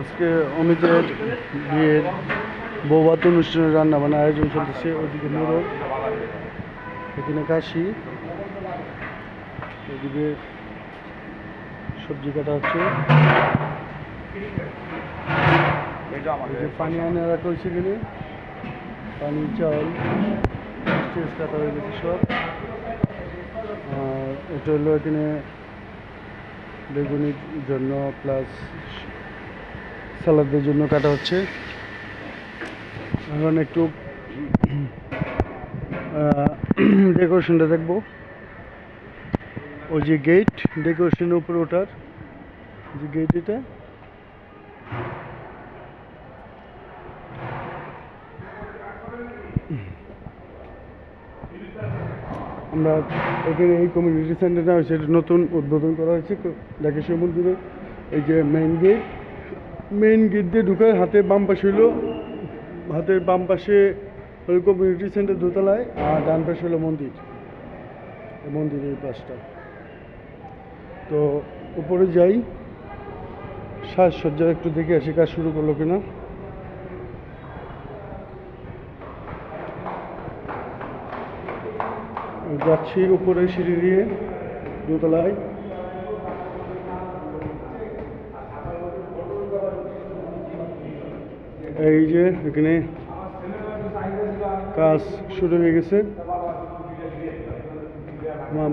আজকে অমিতের বিয়ের বৌভাত অনুষ্ঠানের রান্না বান্না আয়োজন চলতেছে ওইদিকে মোরগ এখানে কাশি এদিকে সবজি কাটা হচ্ছে। পানি আনে রাখা হয়েছে এখানে। পানি, চাল কাটা হয়ে গেছে সব। আর এটা হলো এখানে বেগুনির জন্য প্লাস সালাদের জন্য কাটা হচ্ছে। এখন একটু ডেকোরেশনটা দেখব। ওই যে গেট ডেকোরেশনের উপরে ওঠার। যে গেট এটা। আমরা এখানে এই কমিউনিটি সেন্টারটা সেটা নতুন উদ্বোধন করা হয়েছে ডাকেশ্বর মন্দিরে এই যে মেইন গেট মেইন গেট দিয়ে ঢুকে হাতে বাম পাশে হলো হাতের বাম পাশে হলো কমিউনিটি সেন্টার দোতলায়, আর ডান পাশে হলো মন্দির মন্দিরের এই পাশটা। তো উপরে যাই, সাজসজ্জা একটু দেখে আসি, কাজ শুরু করল কিনা। যাচ্ছি উপরে সিঁড়ি দিয়ে, দোতলায়। এই যে এখানে কাজ শুরু হয়ে গেছে।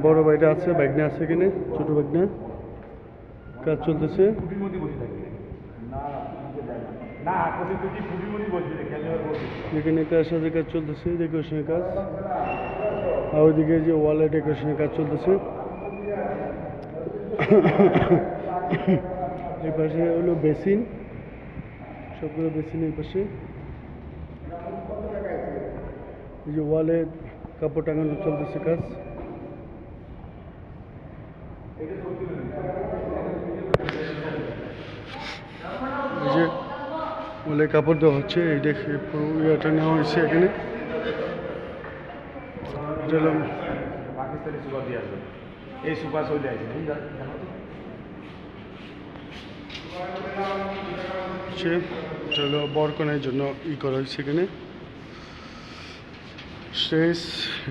বড় ভাইটা আছে ব্যাগনা আছে এখানে, ছোট ব্যাগনা কাজ চলতেছে। এখানে কাজ সাথে কাজ চলতেছে ডেকোরেশনের কাজ। আর ওইদিকে যে ওয়ালে ডেকোরেশনের কাজ চলতেছে। এই পাশে হলো বেসিন সবগুলো বেসিন এই পাশে। এই যে ওয়ালে কাপড় টাঙানো চলতেছে কাজ এই যে ওলে কাপড় দেওয়া হচ্ছে। এই দেখে পুরো ইয়েটা নেওয়া হয়েছে এখানে। পাকিস্তানি সুপার দিয়ে আসবে। এই সুপার চলে আসবে হচ্ছে এটা বরকনের জন্য ই করা হয়েছে এখানে। স্টেজ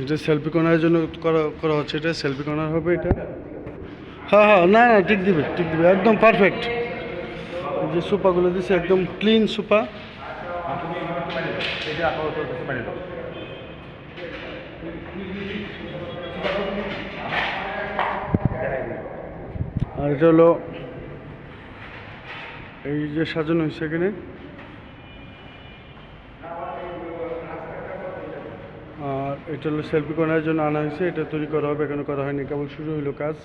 এটা সেলফি কর্নারের জন্য করা করা হচ্ছে। এটা সেলফি কর্নার হবে এটা। হ্যাঁ হ্যাঁ না না ঠিক দিবে ঠিক দিবে। একদম পারফেক্ট যে সোফাগুলো দিচ্ছে একদম ক্লিন দাও আর এটা হলো এই যে সাজানো হয়েছে এখানে। আর এটা হলো সেলফি করার জন্য আনা হয়েছে, এটা তৈরি করা হবে, এখনও করা হয়নি, কেবল শুরু হলো কাজ।